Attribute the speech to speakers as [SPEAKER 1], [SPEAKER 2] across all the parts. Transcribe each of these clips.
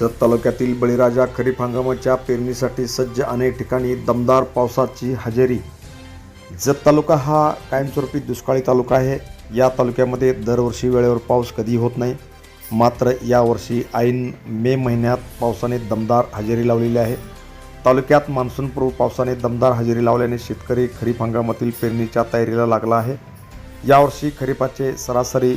[SPEAKER 1] जत तालुक्यातील बळीराजा खरीप हंगामाच्या पेरणीसाठी सज्ज अनेक ठिकाणी दमदार पावसाची हजेरी. जत तालुका हा कायमस्वरूपी दुष्काळी तालुका आहे. या तालुक्यामध्ये दरवर्षी वेळेवर पाऊस कधी होत नाही. मात्र यावर्षी ऐन मे महिन्यात पावसाने दमदार हजेरी लावलेली आहे. तालुक्यात मान्सूनपूर्व पावसाने दमदार हजेरी लावल्याने शेतकरी खरीप हंगामातील पेरणीच्या तयारीला लागला आहे. यावर्षी खरीपाचे सरासरी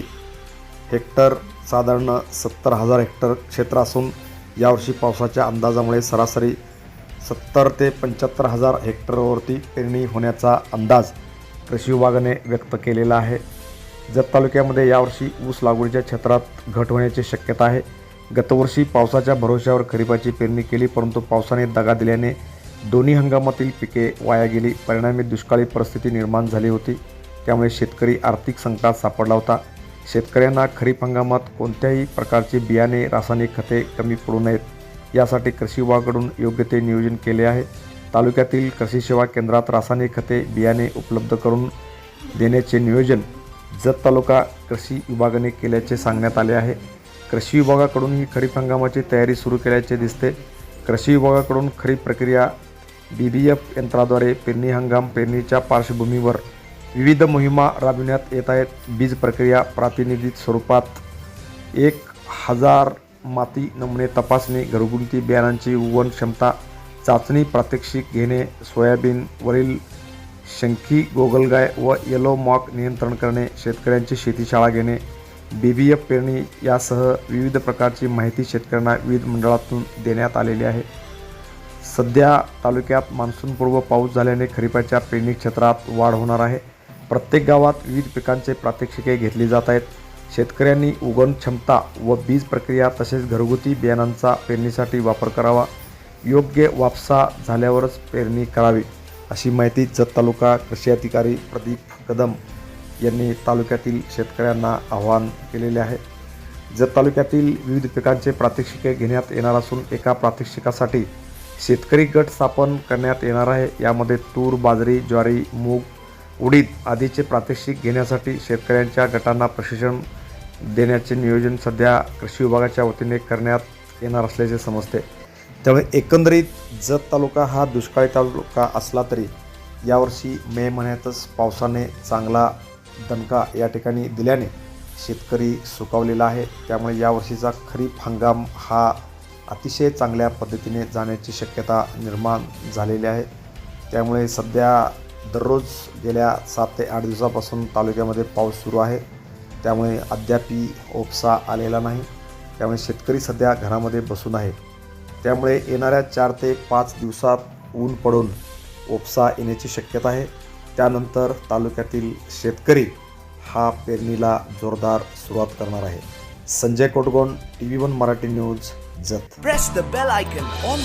[SPEAKER 1] हेक्टर साधारण सत्तर हजार हेक्टर क्षेत्र असून यावर्षी पावसाच्या अंदाजामुळे सरासरी सत्तर ते पंच्याहत्तर हजार हेक्टरवरती पेरणी होण्याचा अंदाज कृषी विभागाने व्यक्त केलेला आहे. जत तालुक्यामध्ये यावर्षी ऊस लागवडीच्या क्षेत्रात घट होण्याची शक्यता आहे. गतवर्षी पावसाच्या भरोश्यावर खरीपाची पेरणी केली परंतु पावसाने दगा दिल्याने दोन्ही हंगामातील पिके वाया गेली. परिणामी दुष्काळी परिस्थिती निर्माण झाली होती. त्यामुळे शेतकरी आर्थिक संकटात सापडला होता. शेतकऱ्यांना खरीप हंगामात कोणत्याही प्रकारचे बियाणे रासायनिक खते कमी पडू नयेत यासाठी कृषी विभागाकडून योग्य ते नियोजन केले आहे. तालुक्यातील कृषी सेवा केंद्रात रासायनिक खते बियाणे उपलब्ध करून देण्याचे नियोजन जत तालुका कृषी विभागाने केल्याचे सांगण्यात आले आहे. कृषी विभागाकडूनही खरीप हंगामाची तयारी सुरू केल्याचे दिसते. कृषी विभागाकडून खरीप प्रक्रिया बी बी एफ यंत्राद्वारे पेरणी हंगाम पेरणीच्या पार्श्वभूमीवर विविध मोहिमा राबविण्यात येत आहेत. बीज प्रक्रिया प्रातिनिधिक स्वरूपात एक हजार माती नमुने तपासणी घरगुती बियाणांची उगवण क्षमता चाचणी प्रात्यक्षिक घेणे सोयाबीनवरील शंखी गोगलगाय व येलो मॉक नियंत्रण करणे शेतकऱ्यांची शेतीशाळा घेणे बी बी एफ पेरणी यासह विविध प्रकारची माहिती शेतकऱ्यांना विविध मंडळातून देण्यात आलेली आहे. सध्या तालुक्यात मान्सूनपूर्व पाऊस झाल्याने खरीपाच्या पेरणी क्षेत्रात वाढ होणार आहे. प्रत्येक गावात विविध पिकांचे प्रात्यक्षिके घेतली जात आहेत. शेतकऱ्यांनी उगवण क्षमता व बीज प्रक्रिया तसेच घरगुती बियाणांचा पेरणीसाठी वापर करावा. योग्य वापसा झाल्यावरच पेरणी करावी अशी माहिती जत तालुका कृषी अधिकारी प्रदीप कदम यांनी तालुक्यातील शेतकऱ्यांना आवाहन केलेले आहे. जत तालुक्यातील विविध पिकांचे प्रात्यक्षिके घेण्यात येणार असून एका प्रात्यक्षिकासाठी शेतकरी गट स्थापन करण्यात येणार आहे. यामध्ये तूर बाजरी ज्वारी मूग उडीद आदीचे प्रात्यक्षिक घेण्यासाठी शेतकऱ्यांच्या गटांना प्रशिक्षण देण्याचे नियोजन सध्या कृषी विभागाच्या वतीने करण्यात येणार असल्याचे समजते. त्यामुळे एकंदरीत जत तालुका हा दुष्काळी तालुका असला तरी यावर्षी मे महिन्यातच पावसाने चांगला दणका या ठिकाणी दिल्याने शेतकरी सुकावलेला आहे. त्यामुळे यावर्षीचा खरीप हंगाम हा अतिशय चांगल्या पद्धतीने जाण्याची शक्यता निर्माण झालेली आहे. त्यामुळे सध्या दररोज गेल्या सात ते आठ दिवसापासून तालुक्यामध्ये पाऊस सुरू आहे. त्यामुळे अद्यापी ओपसा आलेला नाही. त्यामुळे शेतकरी सध्या घरामध्ये बसून आहे. त्यामुळे येणाऱ्या चार ते पाच दिवसात ऊन पडून ओपसा येण्याची शक्यता आहे. त्यानंतर तालुक्यातील शेतकरी हा पेरणीला जोरदार सुरुवात करणार आहे. Sanjay Kotgon T V one Marathi news Jat.
[SPEAKER 2] Press the bell icon on